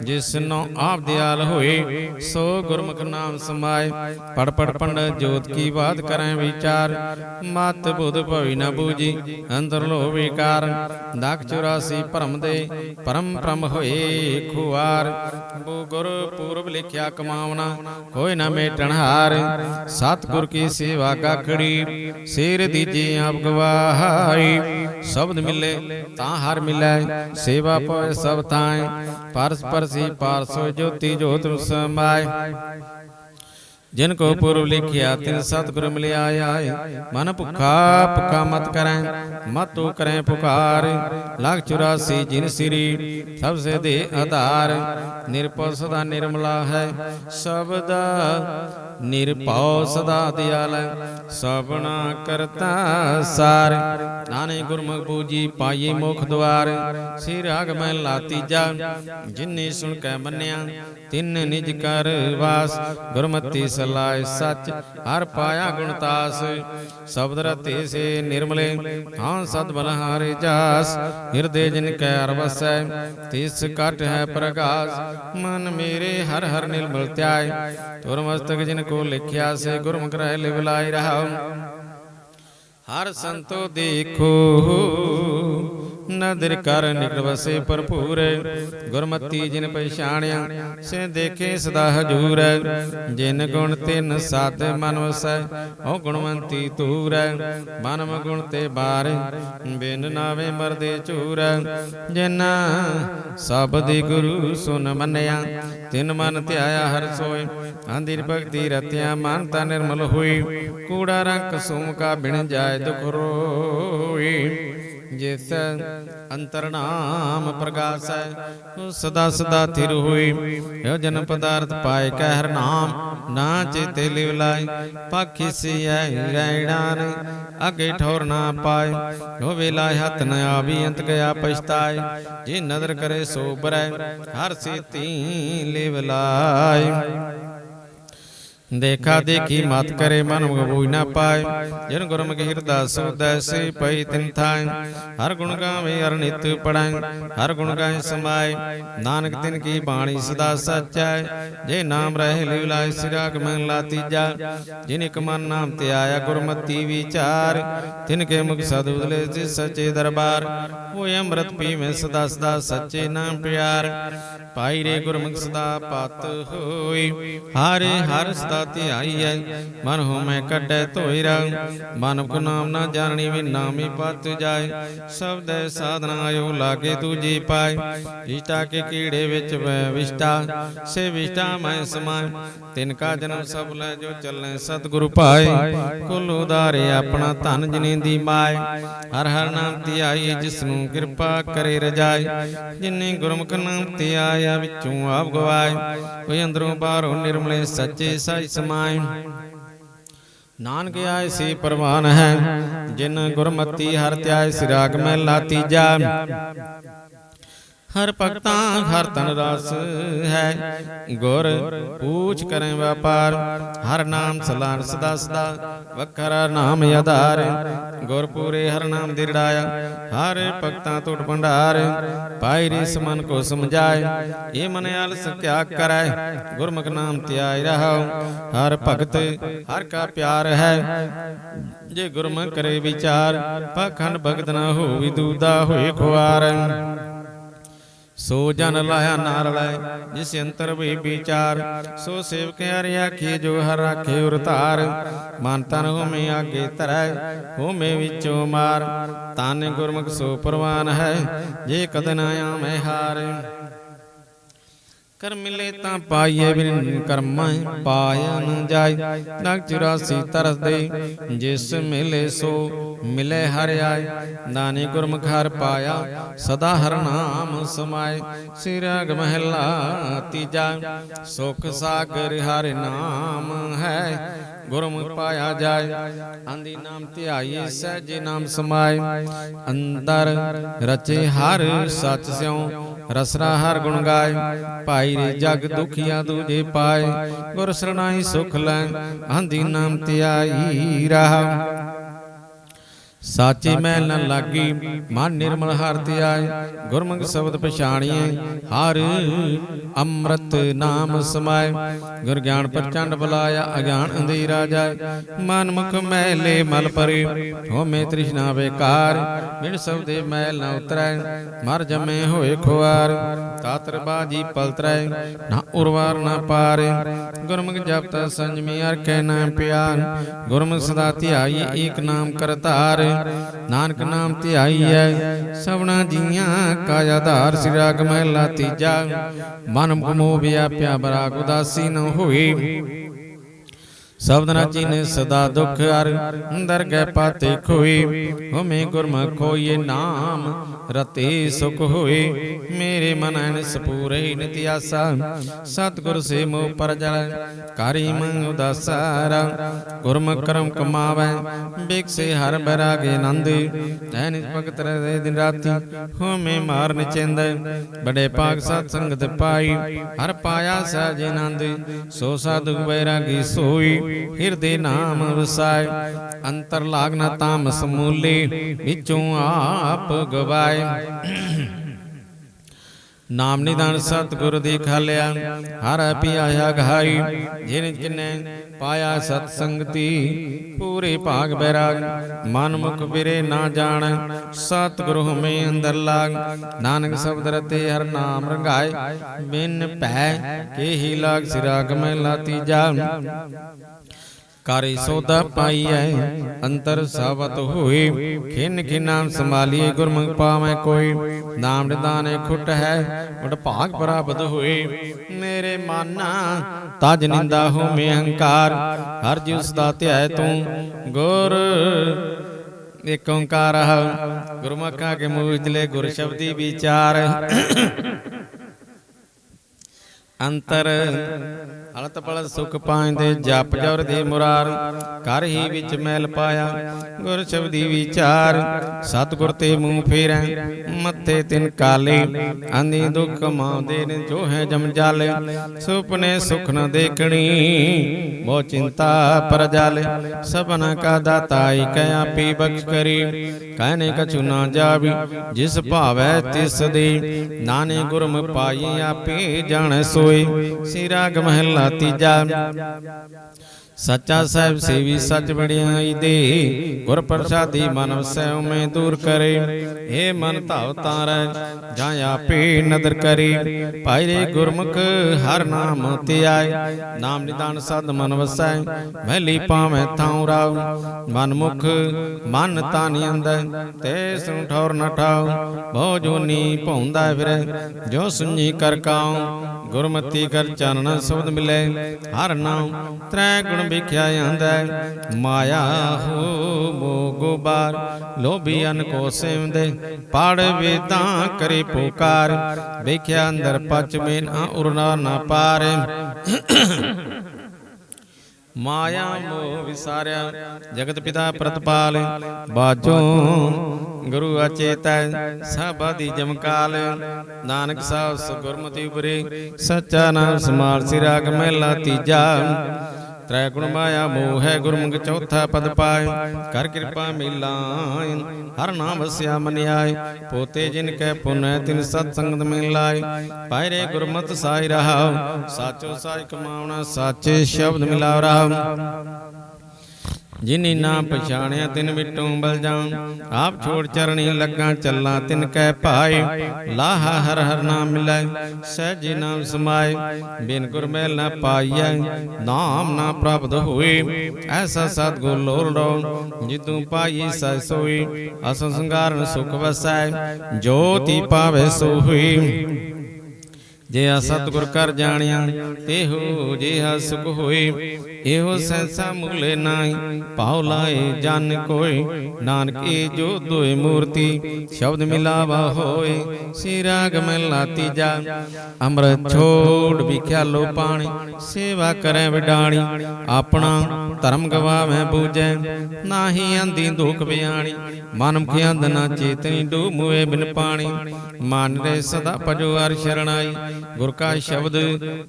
ਜਿਸ ਨੂੰ ਆਪ ਦਿਆਲ ਹੋਏ ਸੋ ਗੁਰਮੁਖ ਨਾਮ ਸਮਾਏ। ਪੜ ਪੜ ਪੰਡਤ ਜੋਤ ਕੀ ਬਾਤ ਕਰੈ ਵਿਚਾਰ। ਮਤ ਬੁੱਧ ਭਵੀ ਨ ਬੂਜੀ ਅੰਦਰ ਲੋ ਵਿਕਾਰ ਦਖ 84 ਭਰਮ ਦੇ ਪਰਮ ਬ੍ਰਹਮ ਹੋਏ ਖੁਆਰ। ਬੂ ਗੁਰ ਪੂਰਬ ਲਿਖਿਆ ਕਮਾਵਣਾ ਕੋਈ ਨਾ ਮੇਟਣ ਹਾਰ। ਸਤਿਗੁਰ ਕੀ ਸੇਵਾ ਕਾਖੜੀ ਸਿਰ ਦੀਜੇ ਆਪ ਗਵਾਹਾਈ ਸ਼ਬਦ ਮਿਲੇ ਤਾਂ ਹਰ ਮਿਲੈ ਸੇਵਾ ਪਵੇ ਸਭ ਥਾਏ ਪਰਸ ਪਰਸੀ ਪਾਰਸੋ ਜੋਤੀ ਜੋਤ ਸਮਾਏ ਜਿਨ ਕੋ ਪੁਰਬ ਲਿਖਿਆ, ਤਿਨ ਸਤਿਗੁਰ ਮਿਲਿਆ ਆਏ। ਮਨ ਭੁਖਾ ਭੁਖਾ ਮਤ ਕਰੈ ਮਤ ਕਰੈ ਪੁਕਾਰ। ਲਖ 84 ਜਿਨ ਸਿਰੀ ਸਭ ਸੇ ਦੇ ਆਧਾਰ। ਨਿਰਭਉ ਸਦਾ ਨਿਰਮਲਾ ਹੈ, ਸਬਦਾ ਨਿਰਭਉ ਸਦਾ ਦਿਆਲ। ਸਭਨਾ ਕਰਤਾ ਸਾਰ। ਨਾਨੇ ਗੁਰਮੁਖ ਪੂਜੀ ਪਾਈਏ ਮੁਖ ਦੁਆਰ। ਸਿਰ ਰਾਗ ਮੈਂ ਲਾਤੀ ਜਾ ਸੁਣ ਕੇ ਮੰਨਿਆ, ਤਿੰਨ ਨਿਜ ਕਰ ਵਾਸ। ਗੁਰਮਤੀ ਸਲਾਏ ਸੱਚ, ਹਰ ਪਾਇਆ ਗੁਣਤਾਸ ਸ਼ਬਦ ਰਤੇ ਸੇ ਨਿਰਮਲੇ, ਹਾਂ ਸਦ ਬਲਹਾਰੇ ਜਾਸ। ਹਿਰਦੇ ਜਿਨ ਕੈ ਅਰਵਸੈ ਤਿਸ ਕਟ ਹੈ ਪ੍ਰਗਾਸ। ਮਨ ਮੇਰੇ ਹਰ ਹਰ ਨਿਰਮਲ ਧਿਆਏ ਤੁਰ ਮਸਤਕ ਜਿਨ ਕੋ ਲਿਖਿਆ ਸੇ ਗੁਰਮੁਖ ਰਹਿ ਲਿਵ ਲਾਈ ਰਹਾਉ। ਹਰ ਸੰਤੋ ਦੇਖੋ ਨਦਰ ਕਰ ਨਿਕਲ ਵਸੇ ਭਰਪੂਰ ਗੁਰਮਤੀ ਜਿਨ ਪਛਾਣਿਆ ਸੇ ਦੇਖੇ ਸਦਾ ਹਜੂਰ ਜਿਨ ਗੁਣ ਤਿਨ ਸਤ ਮਨ ਵਸੈ, ਉਹ ਗੁਣਵੰਤੀ ਤੂਰ ਮਨਮ ਗੁਣ ਤੇ ਬਾਰ, ਬਿਨ ਨਾਵੇ ਮਰਦੇ ਝੂਰ ਜਿਨ ਸਬਦੀ ਗੁਰੂ ਸੁਨ ਮੰਨਿਆ, ਤਿਨ ਮਨ ਧਿਆਇਆ ਹਰ ਸੋਏ। ਆਂਦਿਰ ਭਗਤੀ ਰਤਿਆ ਮਨ ਤਾ ਨਿਰਮਲ ਹੋਈ, ਕੂੜਾ ਰੰਗ ਸੁਮ ਕਾ ਬਿਨ ਜਾਏ ਦੁਖ ਰੋਈ। ਜਿਸ ਅੰਤਰ ਨਾਮ ਪ੍ਰਗਾਸੈ ਸਦਾ ਸਦਾ ਥਿਰ ਹੋਈ। ਇਹ ਜਨ ਪਦਾਰਥ ਪਾਏ ਕਹਿ ਹਰ ਨਾਮ, ਨਾ ਚੇਤੇ ਲਿਵ ਲਾਈ ਪਾਖੀ ਸਿਐ ਰੈਣਾਨ ਅਗੇ ਠੌਰ ਨਾ ਪਾਏ। ਉਹ ਵੇਲਾ ਹੱਥ ਨ ਆਵੀ, ਅੰਤ ਗਿਆ ਪਛਤਾਏ। ਜੇ ਨਦਰ ਕਰੇ ਸੋ ਬਰੈ ਹਰ ਸੇਤੀ ਲਿਵ ਲਾਈ ਦੇਖਾ ਦੇਖੀ ਮਤ ਕਰੇ ਮਨ ਗਬੂਈ ਨਾ ਪਾਏ ਜਿਨ ਗੁਰਮੁਖ ਹਿਰਦਾ ਸੁਦੈ ਪਈ ਤਿਨ ਥਾਇ ਹਰ ਗੁਣ ਗਾਵੇ ਹਰ ਨਿਤ ਪੜਾਈ ਹਰ ਗੁਣ ਗਾਏ ਸਮਾਏ ਨਾਨਕ ਤਿਨ ਕੀ ਬਾਣੀ ਸਦਾ ਸਚੈ ਜੇ ਨਾਮ ਰਹਿ ਲਿਵ ਲਾਇ ਸਿਰਾਗ ਮਨ ਲਾਤੀ ਜਾ ਜਿਨ ਇਕ ਮਨ ਨਾਮ ਤੇ ਆਇਆ ਗੁਰਮਤੀ ਵਿਚਾਰ ਤਿਨ ਕੇ ਮੁਖ ਸਦ ਉਦਲੇ ਜਿਸ ਸੱਚੇ ਦਰਬਾਰ ਹੋਏ ਅੰਮ੍ਰਿਤ ਪੀਵੇਂ ਸਦਾ ਸਦਾ ਸੱਚੇ ਨਾਮ ਪਿਆਰ ਪਾਈ ਰੇ ਗੁਰਮੁਖ ਸਦਾ ਪਤ ਹੋਈ ਹਰ ਹਰ ਸਦਾ ਧਿਆਈਐ ਮਨ ਹੋ ਮੈਂ ਕੱਢੈ ਧੋਈ ਰਾ ਮਨ ਕੋ ਨਾਮ ਨਾ ਜਾਣਨੀ ਵੀ ਨਾਮੀ ਪਤ ਜਾਏ। ਸਬਦੈ ਸਾਧਨਾ ਆਇਓ ਲਾਗੇ ਤੂਜੀ ਪਾਏ। ਇਸ਼ਟਾ ਕੇ ਕੀੜੇ ਵਿੱਚ ਵੈ ਵਿਸ਼ਟਾ ਸੇ ਵਿਸ਼ਟਾ ਮੈਂ ਸਮਾਏ। ਤਿਨ ਕਾ ਜਨਮ ਸਭ ਲੈ ਜੋ ਚੱਲੈ ਸਤਿਗੁਰੂ ਪਾਏ। ਕੁਲ ਉਦਾਰੇ ਆਪਣਾ ਧਨ ਜਨੇ ਦੀ ਮਾਏ। ਹਰ ਹਰ ਨਾਮ ਧਿਆਈ ਜਿਸ ਨੂੰ ਕਿਰਪਾ ਕਰੇ ਰਜਾਈ ਜਿਨੇ ਗੁਰਮੁਖ ਨਾਮ ਤੇ ਆਇਆ ਵਿੱਚੋਂ ਆਪ ਗਵਾਏ। ਕੋਈ ਅੰਦਰੋਂ ਬਾਹਰੋਂ ਨਿਰਮਲੇ ਸੱਚੇ ਸਾਈ ਸਮਾਏ ਨਾਨਕ ਆਏ ਸੀ ਪਰਵਾਨ ਹੈ। ਜਿਨ ਗੁਰਮਤੀ ਹਰ ਧਿਆਏ ਸਿਰਾਗ ਮੈਂ ਲਾਤੀ ਜਾ। ਹਰ ਭਗਤਾਂ ਹਰ ਤਨ ਰਸ ਹੈ। ਗੁਰ ਪੂਛ ਕਰੇ ਵਪਾਰ, ਹਰ ਨਾਮ ਸਲਾਨ ਸਦਾ ਸਦਾ, ਵਖਰਾ ਨਾਮ ਆਧਾਰ। ਗੁਰ ਪੂਰੇ ਹਰ ਨਾਮ ਦਿਰੜਾਇਆ, ਹਰ ਭਗਤਾਂ ਟੁੱਟ ਭੰਡਾਰ। ਪਾਈ ਰਿਸ ਮਨ ਕੋ ਸਮਝਾਏ, ਇਹ ਮਨ ਆਲਸ ਤਿਆਗ ਕਰੈ? ਗੁਰਮੁਖ ਨਾਮ ਧਿਆਇ ਰਹਾਉ, ਹਰ ਭਗਤ ਹਰ ਕਾ ਪਿਆਰ ਹੈ। ਜੇ ਗੁਰਮੁਖ ਕਰੇ ਵਿਚਾਰ, ਪਖੰਡ ਭਗਤ ਨਾ ਹੋਵੀ ਦੂਦਾ ਹੋਏ ਖੁਆਰ। ਸੋ ਜਨ ਲਾਇਆ ਨਾਰ ਲੈ, ਜਿਸ ਅੰਤਰ ਵੇ ਵਿਚਾਰ, ਸੋ ਸੇਵਕ ਹਰਿ ਆਖੇ, ਜੋ ਹਰ ਰਾਖੇ ਉਰ ਧਾਰ। ਮਨ ਤਨ ਹੋਮੇ ਆਗੇ ਧਰੈ ਹੋਮੇ ਵਿੱਚੋਂ ਮਾਰ। ਤਨ ਗੁਰਮੁਖ ਸੋ ਪ੍ਰਵਾਨ ਹੈ, ਜੇ ਕਦ ਨਾ ਆਵੇਂ ਹਾਰ। ਕਰ ਮਿਲੇ ਤਾਂ ਪਾਈਏ ਬਿਨ ਕਰਮਾਂ ਪਾਇਆ ਨ ਜਾਏ। ਨਗ 84 ਤਰਸ ਦੇ ਜਿਸ ਮਿਲੇ ਸੋ ਮਿਲੇ ਹਰ ਆਏ। ਨਾਨੇ ਗੁਰਮੁਖ ਹਰ ਪਾਇਆ, ਸਦਾ ਹਰ ਨਾਮ ਸਮਾਏ। ਸਿਰਗ ਮਹਿਲਾ ਤੀਜਾ, ਸੁਖ ਸਾਗਰ ਹਰ ਨਾਮ ਹੈ। ਗੁਰਮੁਖ ਪਾਇਆ ਜਾਏ। ਆਂਦੀ ਨਾਮ ਧਿਆਈਏ ਸਹਿਜੇ ਨਾਮ ਸਮਾਏ। ਅੰਦਰ ਰਚੇ ਹਰ ਸੱਚ ਸਿਉ, ਰਸਨਾ ਹਰ ਗੁਣ ਗਾਏ। ਭਾਈ ਰੇ ਜਗ ਦੁਖੀਆਂ ਦੂਜੇ ਪਾਏ। ਗੁਰ ਸਰਣਾਈ ਸੁਖ ਲੈ, ਆਂਦੀ ਨਾਮ ਧਿਆਈ ਰਹਾ। ਸਾਚੇ ਮੈਲ ਨ ਲਾਗੀ ਮਨ ਨਿਰਮਲ ਹਰ ਧਿਆਏ ਗੁਰਮੁਖ ਸ਼ਬਦ ਪਛਾਣੀਏ ਹਰ ਅੰਮ੍ਰਿਤ ਨਾਮ ਸਮਾਏ। ਗੁਰ ਗਿਆਨ ਪ੍ਰਚੰਡ ਬੁਲਾਇਆ ਅਗਿਆਨ ਅੰਧੇਰਾ ਜਾਏ। ਮਨ ਮੁਖ ਮੈਲੇ ਮਲ ਪਰੇ। ਹੋਮੇ ਤ੍ਰਿਸ਼ਨਾ ਬੇਕਾਰ। ਬਿਨ ਸਬਦੇ ਮੈਲ ਨ ਉਤਰੈ। ਮਰ ਜਮੇ ਹੋਏ ਖੁਆਰ। ਤਾਤਰ ਬਾਜੀ ਪਲਤਰੈ। ਨਾ ਉਰਵਾਰ ਨਾ ਪਾਰੇ। ਗੁਰਮੁਖ ਜਪਤਾ ਸੰਜਮੀ ਹਰ ਕੈ ਨਾਮ ਪਿਆਰ। ਗੁਰਮੁਖ ਸਦਾ ਧਿਆਈ ਏਕ ਨਾਮ ਕਰਤਾਰ। ਨਾਨਕ ਨਾਮ ਤੇ ਆਈ ਹੈ ਸਭਨਾ ਜੀਆਂ ਕਾ ਆਧਾਰ ਸਿ ਰਾਗ ਮਹਿਲਾ ਤੀਜਾ। ਮਨ ਮੁਖ ਵਿਆਪਿਆ ਬਰਾਗ ਉਦਾਸੀ ਨ ਹੋਈ ਸਬਦ ਨਾ ਚੀਨੇ ਸਦਾ ਦੁਖ ਹਰ ਅੰਦਰ ਗੈ ਪਾਤੇ ਖੋਈ। ਹੋਮੇ ਗੁਰਮੁਖ ਖੋਈਏ ਨਾਮ ਰਤੇ ਸੁਖ ਹੋਏ। ਮੇਰੇ ਮਨ ਅਨਸ ਪੂਰੇ ਨਿਤਿਆਸਾ ਸਤਿਗੁਰ ਸੇ ਮੋਹ ਪਰ ਜਲ ਕਾਰੀ ਮਨ ਉਦਾਸਾਰਾ ਗੁਰਮੁਖ ਕਰਮ ਕਮਾਵੈ ਬਿਕਸੇ ਹਰ ਬੈਰਾਗੇ ਆਨੰਦ ਤੈ ਨਿਜ ਭਗਤ ਰਹੇ ਦਿਨ ਰਾਤੀ ਹੋਮੇ ਮਾਰ ਨਿਚਿੰਦ ਬੜੇ ਪਾਕ ਸਤ ਸੰਗਤ ਪਾਈ ਹਰ ਪਾਇਆ ਸਹਿਜ ਆਨੰਦ। ਸੋ ਸਾਧੂ ਬੈਰਾਗੀ ਸੋਈ। ਹਿਰਦੇ ਨਾਮ ਵਸਾਏ ਅੰਤਰ ਲਾਗਨਾ ਤਾਮਸ ਮੂਲੇ, ਵਿੱਚੋਂ ਆਪ ਗਵਾਏ। ਨਾਮ ਨਿਦਾਨ ਸਤਿਗੁਰ ਦੀ ਖਾਲਿਆ, ਹਰ ਪਿਆਇਆ ਗਹਾਈ ਜਿਨ ਜਿਨੇ ਪਾਇਆ ਸਤ ਸੰਗਤੀ, ਪੂਰੇ ਭਾਗ ਬੈਰਾਗ। ਮਨ ਮੁਖ ਬਿਰੇ ਨਾ ਜਾਣ, ਸਤਿਗੁਰ ਹਮੇ ਅੰਦਰ ਲਾਗ। ਨਾਨਕ ਸ਼ਬਦ ਰਤੇ ਹਰ ਨਾਮ ਰੰਗਾਏ। ਬਿਨ ਭੈ ਕੇ ਲਾਗ, ਸਿਰਾਗ ਮੈਂ ਲਾਤੀ ਜਾ। ਕਾਰੇ ਸੋਦਾ ਪਾਈਐ, ਅੰਤਰ ਸਾਵਤ ਹੋਏ। ਖਿਨ ਖਿਨ ਸੰਭਾਲੀਏ, ਗੁਰਮੁਖ ਪਾਵੈ ਕੋਈ। ਨਾਮ ਨਿਦਾਨੇ ਖੁੱਟ ਹੈ ਉਡ ਭਾਗ ਪ੍ਰਾਪਤ ਹੋਏ। ਮੇਰੇ ਮਾਨਾ, ਤਜ ਨਿੰਦਾ ਹੋਮੇ ਹੰਕਾਰ। ਹਰ ਜੀ ਉਸ ਦਾ ਧਿਆਇ ਤੂੰ, ਗੁਰ। ਏਕ ਓੰਕਾਰ ਗੁਰਮੁਖਾਂ ਕੇ ਮੂਜਲੇ ਗੁਰ ਸ਼ਬਦੀ ਵਿਚਾਰ। ਅੰਤਰ ਹਲਤ ਪਲਤ ਸੁਖ ਪਾਇਂਦੇ, ਜਪ ਜੁਰ ਦੇ ਮੁਰਾਰ। ਕਰ ਹੀ ਵਿੱਚ ਮੈਲ ਪਾਇਆ, ਗੁਰ ਸ਼ਬਦੀ ਵਿਚਾਰ। ਸਤਿਗੁਰ ਤੇ ਮੂੰਹ ਫੇਰੈ, ਮੱਥੇ ਤਿਨ ਕਾਲੇ। ਆਂਦੀ ਦੁਖ ਮਾਉਂਦੇ ਨੇ ਜੋ ਹੈ ਜਮ ਜਾਲੇ। ਸੁਪਨੇ ਸੁਖ ਨ ਦੇਖਣੀ ਮੋ ਚਿੰਤਾ ਪਰ ਜਾਲੇ। ਸਭਨਾ ਕਾ ਦਾਤਾਈ ਕਹਿਆ ਪੀ ਬਖਸ਼ ਕਰੀ। ਕਹਿਨੇ ਕਛੁ ਨਾ ਜਾਵੀ, ਜਿਸ ਭਾਵੈ ਤਿਸ ਦੇ। ਨਾਨੇ ਗੁਰਮ ਪਾਈ ਆਪੇ ਜਾਣੈ ਸੋਈ ਸਿਰਾਗ ਮਹਿਲਾ ਤੀਜਾ ਸੱਚਾ ਸਾਹਿਬ ਸੇਵੀ ਸੱਚ ਵਡਿਆਈ ਦੇ ਗੁਰ ਪ੍ਰਸਾਦੀ ਮਨ ਵਸੈ ਉਮੇ ਦੂਰ ਕਰੇ। ਏ ਮਨ ਧਾਵ ਤਾਰੈ ਜਾਂ ਆਪੇ ਨਦਰ ਕਰੇ। ਭਾਈ ਰੇ ਗੁਰਮੁਖ ਹਰ ਨਾਮ ਧਿਆਏ ਨਾਮ ਨਿਦਾਨ ਸਦ ਮਨ ਵਸੈ ਮਹਿਲੀ ਪਾਵੈ ਥਾਉ ਰਾਉ। ਮਨ ਮੁਖ ਮਨ ਤਾਨੀ ਅੰਦੈ ਤੇ ਸੁ ਠੌਰ ਨ ਠਾਉ। ਬਹੁ ਜੋਨੀ ਭੌਂਦਾ ਫਿਰੈ। ਜੋ ਸੁਣੀ ਕਰ ਕਾਉ। ਗੁਰਮਤੀ ਕਰ ਚਰਨ ਸ਼ਬਦ ਮਿਲੇ। ਹਰ ਨਾਮ ਤ੍ਰੈ ਗੁਣ ਵਿਖਿਆ ਆਂਦਾ ਮਾਇਆ ਹੋ ਮੋਗੋ ਬਾਰ ਕੋ ਸੇਵਦੇ। ਪੜ ਵੇਦਾਂ ਕਰੇ ਪੁਕਾਰ, ਵੇਖਿਆ ਅੰਦਰ ਪਚ ਨਾ ਉਰਨਾ ਨਾ ਪਾਰ। ਮਾਇਆ ਮੋਹ ਵਿਸਾਰਿਆ, ਜਗਤ ਪਿਤਾ ਪ੍ਰਤਪਾਲ। ਬਾਜੋ ਗੁਰੂ ਅਚੇਤੈ ਦੀ ਜਮਕਾਲ ਨਾਨਕ ਸਾਹਿਬ ਸੁਗੁਰਮਤਿ ਉਪਰੇ, ਸੱਚਾ ਨਾਮ ਸਮਾਲ ਸਿਰਾਗ ਮਹਿਲਾ ਤੀਜਾ। ਤ੍ਰੈ ਗੁਣ ਮਾਇਆ ਮੋਹ ਹੈ ਗੁਰਮੁਖ ਚੌਥਾ ਪਦ ਪਾਏ। ਕਰ ਕਿਰਪਾ ਮਿਲਾਇ ਹਰ ਨਾਮ ਵਸਿਆ ਮਨ ਆਏ ਪੋਤੇ ਜਿਨ ਕੈ ਪੁਨੈ, ਤਿਨ ਸਤ ਸੰਗਤ ਮਿਲ ਲਾਇ ਪਾਇਰੇ ਗੁਰਮਤਿ ਸਾਈ ਰਹਾਉ, ਸਾਚੋ ਸਾਚ ਕਮਾਉਣਾ, ਸਾਚੇ ਸ਼ਬਦ ਮਿਲਾਵ ਰਹਾਉ ਜਿਨੀ ਨਾ ਪਛਾਣਿਆ ਤਿਨ ਵਿਟੋਂ ਬਲ ਜਾਉ। ਆਪ ਛੋੜ ਚਰਣੀ ਲੱਗਾ ਚੱਲਾਂ ਤਿਨ ਕੈ ਭਾਏ। ਲਾਹਾ ਹਰ ਹਰ ਨਾਮ ਮਿਲੈ। ਸਹਿਜੇ ਨਾਮ ਸਮਾਏ। ਬਿਨ ਗੁਰ ਮੈਲ ਨਾ ਪਾਈਐ। ਨਾਮ ਨਾ ਪ੍ਰਾਪਤ ਹੋਏ। ਐਸਾ ਸਤਿਗੁਰ ਲੋੜ ਜਿਤੂ ਪਾਈ ਸੈ ਸੋਈ। ਅਸ ਸੰਗਾਰਨ ਸੁਖ ਵਸੈ। ਜੋਤੀ ਪਾਵੇ ਸੋ ਹੋਈ। ਜੇ ਆ ਸਤਿਗੁਰ ਕਰ ਜਾਣਿਆ ਤੇਹੋ ਜਿਹਾ ਸੁਖ ਹੋਏ ਇਹੋ ਸੈਂਸਾ ਮੂਲੇ ਨਾਹੀ, ਭਾਉ ਲਾਏ ਜਨ ਕੋਈ ਨਾਨਕੇ ਜੋ ਦੋਏ ਮੂਰਤੀ, ਸ਼ਬਦ ਮਿਲਾਵਾ ਹੋਏ। ਸ੍ਰੀ ਮਹਿਲਾ ਤੀਜਾ, ਅੰਮ੍ਰਿਤ ਛੋੜ ਵਿਖਿਆ ਲੋ ਪਾਣੀ। ਸੇਵਾ ਕਰੈ ਵਿਡਾਣੀ, ਆਪਣਾ ਧਰਮ ਗਵਾਵੇਂ ਬੂਝੈ। ਨਾਹੀ ਅੰਦੀ ਦੁਖ ਬਿਆਣੀ, ਮਨ ਮੁਖੀ ਅੰਧ ਨਾ ਚੇਤਨੀ ਡੂ ਮੂਏ ਬਿਨ ਪਾਣੀ। ਮਨ ਰੇ ਸਦਾ ਭਜੋ ਹਰਿ ਸ਼ਰਣਾਈ, ਗੁਰ ਕਾ ਸ਼ਬਦ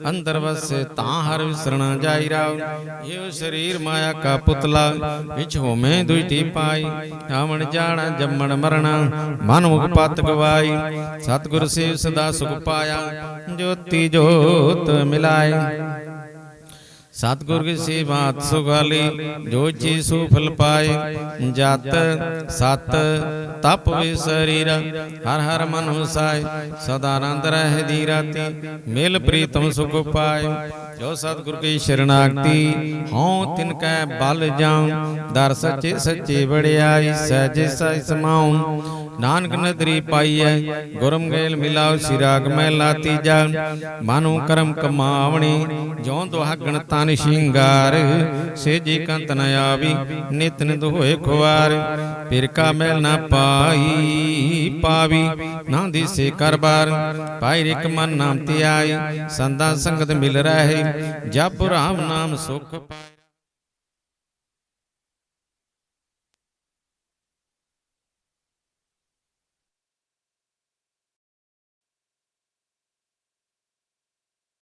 ਅੰਦਰ ਵਸੇ ਤਾਂ ਹਰ ਵਿਸਰਣਾ ਜਾਈ ਰਾਉ। ਇਹੋ ਸਰੀਰ ਮਾਇਆ ਕਾ ਪੁਤਲਾ ਵਿਚ ਹੋਮੇ ਦੁਇਟੀ ਪਾਈ ਆਵਣ ਜਾਣਾ ਜੰਮਣ ਮਰਣਾ ਮਨ ਮੁਖ ਪਤ ਗਵਾਈ। ਸਤਿਗੁਰ ਸੇਵ ਸਦਾ ਸੁਖ ਪਾਇਆ ਜੋਤੀ ਜੋਤ ਮਿਲਾਏ। ਸਤਿਗੁਰ ਕੀ ਸੇਵਾਤ ਸੁਗਾਲੀ, ਜੋ ਜੀ ਸੋ ਫਲ ਪਾਏ, ਜਤ, ਸਤ, ਤਪ ਵੇ ਹਰ ਹਰ ਮਨ ਹੁਸਾਏ ਸਦਾ ਆਨੰਦ ਰਹਿ ਦੀ ਰਾਤੀ, ਮਿਲ ਪ੍ਰੀਤਮ ਸੁਖ ਪਾਏ। ਜੋ ਸਤਿਗੁਰ ਕੀ ਸ਼ਰਣਾਗਤੀ, ਹਉ ਤਿਨ ਕੈ ਬਲ ਜਾਉ, ਦਰ ਸੱਚੇ ਸੱਚੇ ਵੜਿਆਈ ਸਹਿਜ ਸਹਿ ਸਮਾਉ ਨਾਨਕ ਨਦਰੀ ਪਾਈਐ, ਗੁਰਮ ਗੇਲ ਮਿਲਾਉ ਸਿਰਾਗ ਮਹਿਲਾ ਤੀਜਾ। ਮਾਨੂ ਕਰਮ ਕਮਾਵਣੀ, ਜਿਉ ਦੁਹਾਗਣ ਤਨ ਸ਼ਿੰਗਾਰ। ਸੇਜੀ ਕੰਤ ਨ ਆਵੀ, ਨਿਤ ਨਿਤ ਹੋਏ ਖੁਆਰ ਫਿਰ ਕਾ ਮੈਲ ਨਾ ਪਾਈ, ਪਾਵੀ, ਨਾ ਦਿਸੇ ਕਰਬਾਰ। ਪਾਈ ਰਿਕ ਮਨ ਨਾਮ ਤੇ ਆਈ ਸੰਦਾ ਸੰਗਤ ਮਿਲ ਰਹੇ। ਜਪ ਰਾਮ ਨਾਮ ਸੁਖ